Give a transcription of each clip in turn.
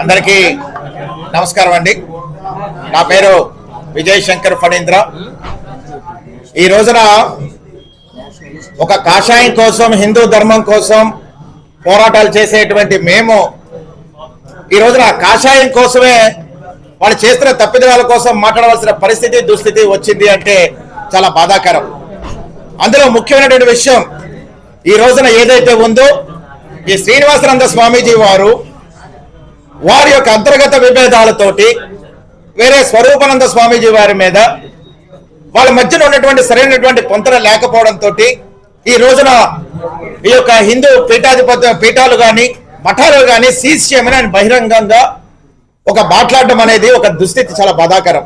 అందరికీ నమస్కారం అండి. నా పేరు విజయ్ శంకర్ ఫణీంద్ర. ఈ రోజున ఒక కాషాయం కోసం హిందూ ధర్మం కోసం పోరాటాలు చేసేటువంటి మేము ఈ రోజున కాషాయం కోసమే వాళ్ళు చేస్తున్న తప్పిదాల కోసం మాట్లాడవలసిన పరిస్థితి దుస్థితి వచ్చింది అంటే చాలా బాధాకరం. అందులో ముఖ్యమైనటువంటి విషయం ఈ రోజున ఏదైతే ఉందో ఈ శ్రీనివాసనంద స్వామీజీ వారు వారి యొక్క అంతర్గత విభేదాలతోటి వేరే స్వరూపానంద స్వామీజీ వారి మీద వాళ్ళ మధ్యన ఉన్నటువంటి సరైనటువంటి పొంతన లేకపోవడంతో ఈ రోజున ఈ యొక్క హిందూ పీఠాధిపత్య పీఠాలు కానీ మఠాలు కానీ సీజ్ చేయమని ఆయన బహిరంగంగా ఒక మాట్లాడడం అనేది ఒక దుస్థితి చాలా బాధాకరం.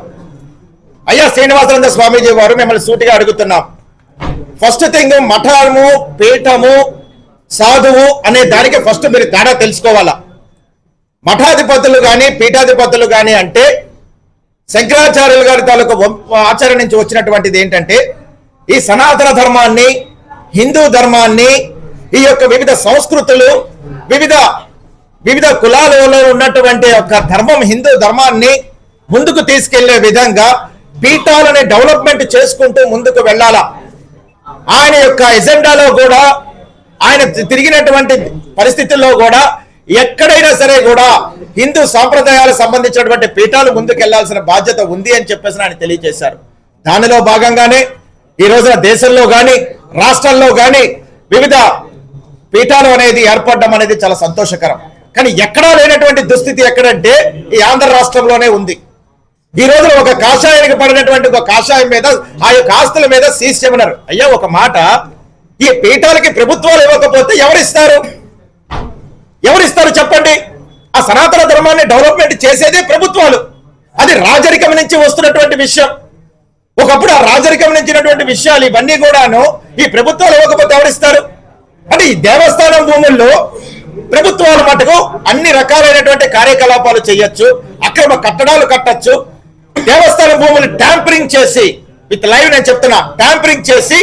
అయ్యా శ్రీనివాసానంద స్వామీజీ వారు మిమ్మల్ని సూటిగా అడుగుతున్నాం. ఫస్ట్ థింగ్ మఠము పీఠము సాధువు అనే దానికి ఫస్ట్ మీరు తేడా తెలుసుకోవాలా? మఠాధిపతులు కానీ పీఠాధిపతులు కానీ అంటే శంకరాచార్యులు గారి తాలూకు ఆచార్య నుంచి వచ్చినటువంటిది ఏంటంటే ఈ సనాతన ధర్మాన్ని హిందూ ధర్మాన్ని ఈ యొక్క వివిధ సంస్కృతులు వివిధ వివిధ కులాలలో ఉన్నటువంటి యొక్క ధర్మం హిందూ ధర్మాన్ని ముందుకు తీసుకెళ్ళే విధంగా పీఠాలని డెవలప్మెంట్ చేసుకుంటూ ముందుకు వెళ్ళాలా? ఆయన యొక్క ఎజెండాలో కూడా ఆయన తిరిగినటువంటి పరిస్థితుల్లో కూడా ఎక్కడైనా సరే కూడా హిందూ సాంప్రదాయాలకు సంబంధించినటువంటి పీఠాలు ముందుకెళ్ళాల్సిన బాధ్యత ఉంది అని చెప్పేసి ఆయన తెలియజేశారు. దానిలో భాగంగానే ఈ రోజున దేశంలో కానీ రాష్ట్రాల్లో గాని వివిధ పీఠాలు అనేది ఏర్పడడం అనేది చాలా సంతోషకరం. కానీ ఎక్కడా లేనటువంటి దుస్థితి ఎక్కడంటే ఈ ఆంధ్ర రాష్ట్రంలోనే ఉంది. ఈ రోజున ఒక కాషాయానికి పడినటువంటి ఒక కాషాయం మీద ఆ యొక్క ఆస్తుల మీద సీజ్ చేయమన్నారు. అయ్యా ఒక మాట. ఈ పీఠాలకి ప్రభుత్వాలు ఇవ్వకపోతే ఎవరిస్తారు? ఎవరిస్తారు చెప్పండి? ఆ సనాతన ధర్మాన్ని డెవలప్మెంట్ చేసేదే ప్రభుత్వాలు. అది రాజరికం నుంచి వస్తున్నటువంటి విషయం. ఒకప్పుడు ఆ రాజరికం నుంచినటువంటి విషయాలు ఇవన్నీ కూడాను ఈ ప్రభుత్వాలు ఇవ్వకపోతే ఎవరిస్తారు? అంటే ఈ దేవస్థానం భూముల్లో ప్రభుత్వాల మటుకు అన్ని రకాలైనటువంటి కార్యకలాపాలు చేయొచ్చు అక్రమ కట్టడాలు కట్టొచ్చు. దేవస్థానం భూములు ట్యాంపరింగ్ చేసి విత్ లైవ్ నేను చెప్తున్నా ట్యాంపరింగ్ చేసి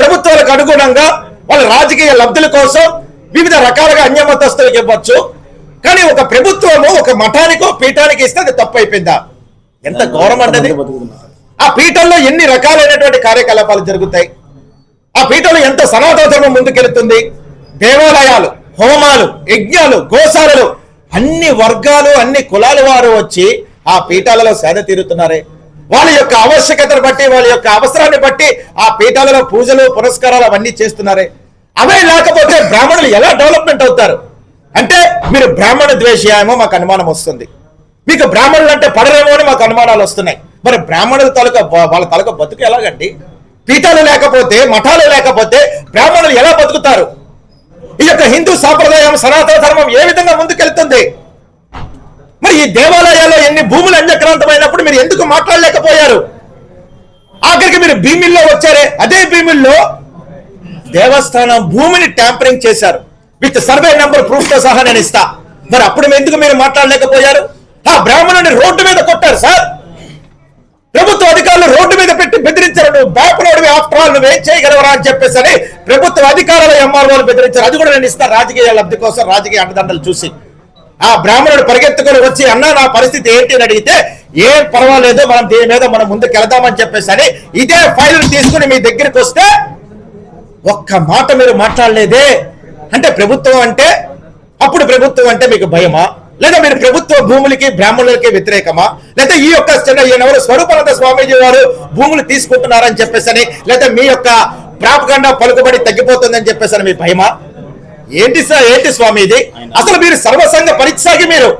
ప్రభుత్వాలకు అనుగుణంగా వాళ్ళ రాజకీయ లబ్ధుల కోసం వివిధ రకాలుగా అన్యమతస్తులకు ఇవ్వచ్చు. కానీ ఒక ప్రభుత్వము ఒక మఠానికో పీఠానికి ఇస్తే అది తప్పు అయిపోయిందా ఎంత ఘోరం ఆ పీఠంలో ఎన్ని రకాలైనటువంటి కార్యకలాపాలు జరుగుతాయి? ఆ పీఠంలో ఎంత సనాతన ధర్మం ముందుకెళ్తుంది? దేవాలయాలు హోమాలు యజ్ఞాలు గోశాలలు అన్ని వర్గాలు అన్ని కులాల వారు వచ్చి ఆ పీఠాలలో సేద తీరుతున్నారే. వాళ్ళ యొక్క ఆవశ్యకతను బట్టి వాళ్ళ యొక్క అవసరాన్ని బట్టి ఆ పీఠాలలో పూజలు పురస్కారాలు అవన్నీ చేస్తున్నారే. అవే లేకపోతే బ్రాహ్మణులు ఎలా డెవలప్మెంట్ అవుతారు? అంటే మీరు బ్రాహ్మణ ద్వేషయామో మాకు అనుమానం వస్తుంది. మీకు బ్రాహ్మణులు అంటే పడరేమో అని మాకు అనుమానాలు వస్తున్నాయి. మరి బ్రాహ్మణుల తాలూక వాళ్ళ తలక బతుకు ఎలాగండి? పీఠాలు లేకపోతే మఠాలు లేకపోతే బ్రాహ్మణులు ఎలా బతుకుతారు? ఈ యొక్క హిందూ సాంప్రదాయం సనాతన ధర్మం ఏ విధంగా ముందుకెళ్తుంది? ఇప్పుడు ఈ దేవాలయాల్లో ఎన్ని భూములు అన్యక్రాంతమైనప్పుడు మీరు ఎందుకు మాట్లాడలేకపోయారు? ఆఖరికి మీరు భీమిల్లో వచ్చారే. అదే భీమిల్లో దేవస్థానం భూమిని ట్యాంపరింగ్ చేశారు. విత్ సర్వే నెంబర్ ప్రూఫ్తో సహా నేను ఇస్తా. మరి అప్పుడు ఎందుకు మీరు మాట్లాడలేకపోయారు? ఆ బ్రాహ్మణుని రోడ్డు మీద కొట్టారు సార్. ప్రభుత్వ అధికారులు రోడ్డు మీద పెట్టి బెదిరించారు. నువ్వు బ్యాపనోడివి ఆఫ్టర్ ఆల్ నువ్వేం చేయగలవరా అని చెప్పేసి అని ప్రభుత్వ అధికారుల ఎంఆర్ఓలు బెదిరించారు. అది కూడా నేను ఇస్తాను రాజకీయ లబ్ధి కోసం రాజకీయ అండదండలు చూసి. ఆ బ్రాహ్మణుడు పరిగెత్తుకొని వచ్చి అన్న నా పరిస్థితి ఏంటి? అని అడిగితే ఏం పర్వాలేదు మనం దీని మీద మనం ముందుకు వెళదామని చెప్పేసి అని ఇదే ఫైల్ తీసుకుని మీ దగ్గరికి వస్తే ఒక్క మాట మీరు మాట్లాడలేదే. అంటే ప్రభుత్వం అంటే అప్పుడు ప్రభుత్వం అంటే మీకు భయమా? లేదా మీరు ప్రభుత్వ భూములకి బ్రాహ్మణులకి వ్యతిరేకమా? లేదా ఈ యొక్క చిన్న ఈయనెవరు స్వరూపానంద స్వామీజీ వారు భూములు తీసుకుంటున్నారని చెప్పేసి లేదా మీ యొక్క ప్రాపగండ పలుకుబడి తగ్గిపోతుందని చెప్పేసి మీ భయమా? ఏంటి సార్ ఏంటి స్వామి ఇది? అసలు మీరు సర్వసంగ పరిత్సాగి మీరు.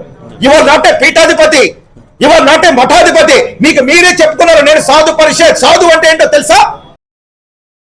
యువర్ నాట్ ఏ పీఠాధిపతి యువర్ నాట్ ఏ మఠాధిపతి. మీకు మీరే చెప్తున్నారు నేను సాధు పరిషత్. సాధు అంటే ఏంటో తెలుసా?